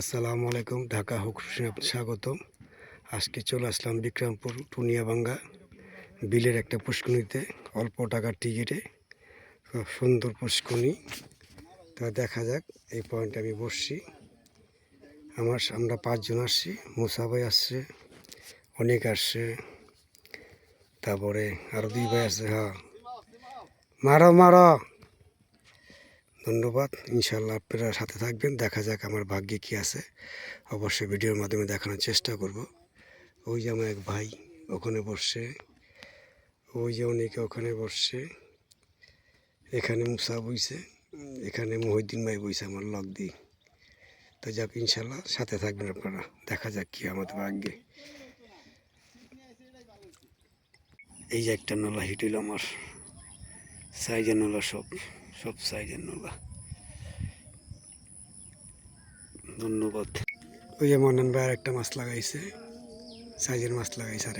আসসালামু আলাইকুম, ঢাকা হুকুমে স্বাগতম। আজকে চলে আসলাম বিক্রমপুর টুনিয়াবাঙ্গা বিলের একটা পুষ্কনিতে অল্প টাকার টিকিটে। খুব সুন্দর পুষ্কনি তা দেখা যাক, এই পয়েন্টে আমি বসছি। আমার আমরা পাঁচজন আসছি, মুসা ভাই আসছে, অনেক আসছে, তারপরে আরও দুই ভাই আসছে হ্যাঁ। মারো মারো! ধন্যবাদ। ইনশাল্লাহ আপনারা সাথে থাকবেন। দেখা যাক আমার ভাগ্যে কি আছে। অবশ্যই ভিডিওর মাধ্যমে দেখানোর চেষ্টা করব। ওই যে আমার এক ভাই ওখানে বসছে। ওই যে অনেকে ওখানে বসছে। এখানে মুসা বইছে। এখানে মহিউদ্দিন ভাই বইছে আমার লক দি তো যাক ইনশাল্লাহ সাথে থাকবেন আপনারা। দেখা যাক কি আমাদের ভাগ্যে। এই যে একটা নলা, হিট আমার। সাইজের নলা সব। সব সাইজের নলা। ধন্যবাদ। ওই যে মন্নন ভাই আর একটা মাছ লাগাইছে। সাইজের মাছ লাগাইছে আর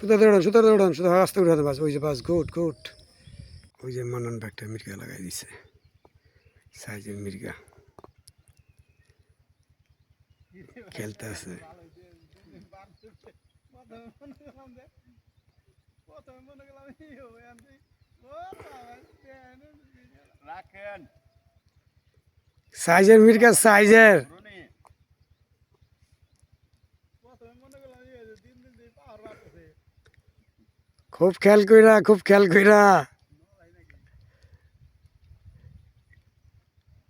সুতা দৌড়ান সুতা দৌড়ান, সুতা আস্তে উঠাতে বাস, ওই যে বাস গুড গুড ওই যে মানন ব্যাগটা মির্গা লাগাই দিছে। সাইজের মির্গা। খেলতে আছে। সাইজের মির্গা, সাইজের। খুব খেয়াল কইরা খুব খেয়াল কইরা।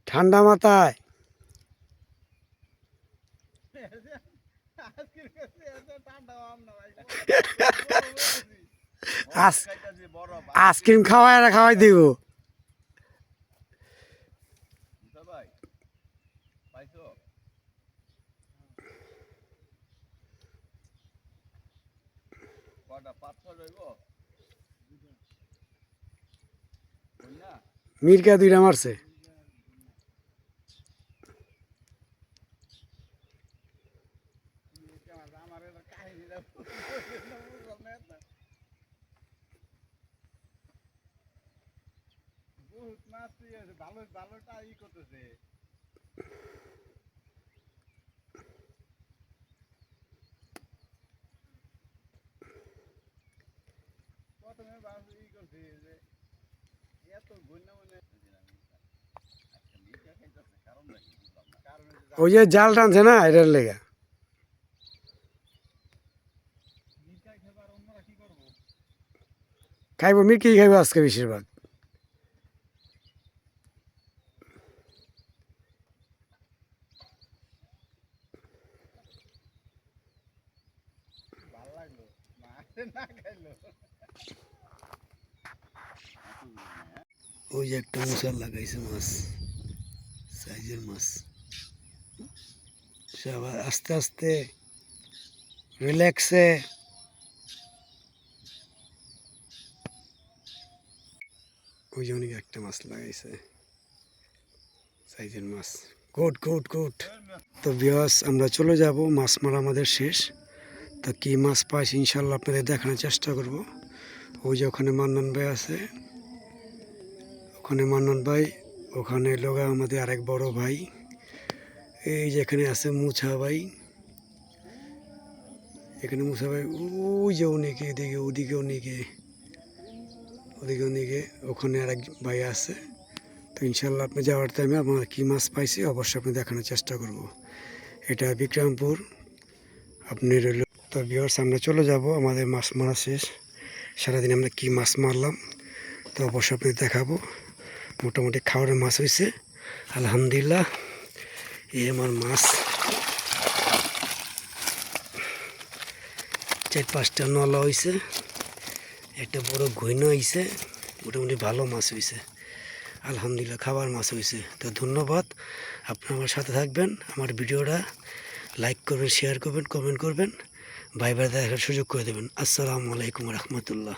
ঠান্ডা মাথায়। আইসক্রিম খাওয়াই খাওয়াই দিব বাচ্চা ভাই পাইছো মির্গা দুইটা মারছে। ভালো ভালোটা ই করতেছে। প্রথমে বাস ই করছে যে এত গন্যা মনে কারণ নাকি বুঝলাম না কারণ হচ্ছে ওই যে জাল টানছে না এটার লেগা মিরকাই খেবার অন্যরা কি করবো খাইবো মির্কি খাইবো আজকে বেশিরভাগ ভালো লাগলো মাছ না খাইলো ওই যে একটা মশার লাগাইছে মাছ, সাইজের মাছ। সবাই আস্তে আস্তে রিল্যাক্সে ওই যে অনেক একটা মাছ লাগাইছে, সাইজের মাছ। গুড গুড গুড তো বিয়াস আমরা চলে যাব, মাছ মারা আমাদের শেষ। তা কী মাছ পাইছি ইনশাল্লাহ আপনাদের দেখানোর চেষ্টা করব। ওই যে ওখানে মান্নান ভাই আছে, ওখানে মান্নান ভাই, ওখানে লগা আমাদের আরেক বড় ভাই, এই যেখানে আছে মুছা ভাই, এখানে মুছা ভাই, ওই যে অনেকে এদিকে, ওদিকে অনেকে ওদিকে অনেকে ওখানে আরেক ভাই আছে। তো ইনশাল্লাহ আপনি যাওয়ার টাইমে আমার কী মাছ পাইছি অবশ্যই আপনি দেখানোর চেষ্টা করব। এটা বিক্রমপুর। আপনি রইল তো বিহার সামনে চলে যাব, আমাদের মাছ মারা শেষ। সারাদিন আমরা কী মাছ মারলাম, তো অবশ্যই আপনি দেখাবো। মোটামুটি খাওয়ার মাছ হয়েছে। আলহামদুলিল্লাহ, এই আমার মাছ। চার পাঁচটা নলা হয়েছে, একটা বড় ঘইনা হয়েছে, মোটামুটি ভালো মাছ হয়েছে। আলহামদুলিল্লাহ, খাবার মাছ হয়েছে। তো ধন্যবাদ, আপনি আমার সাথে থাকবেন, আমার ভিডিওটা লাইক করবেন, শেয়ার করবেন, কমেন্ট করবেন। ভাই সুযোগ করে দেবেন আসসালামু আলাইকুম রহমতুল্লাহ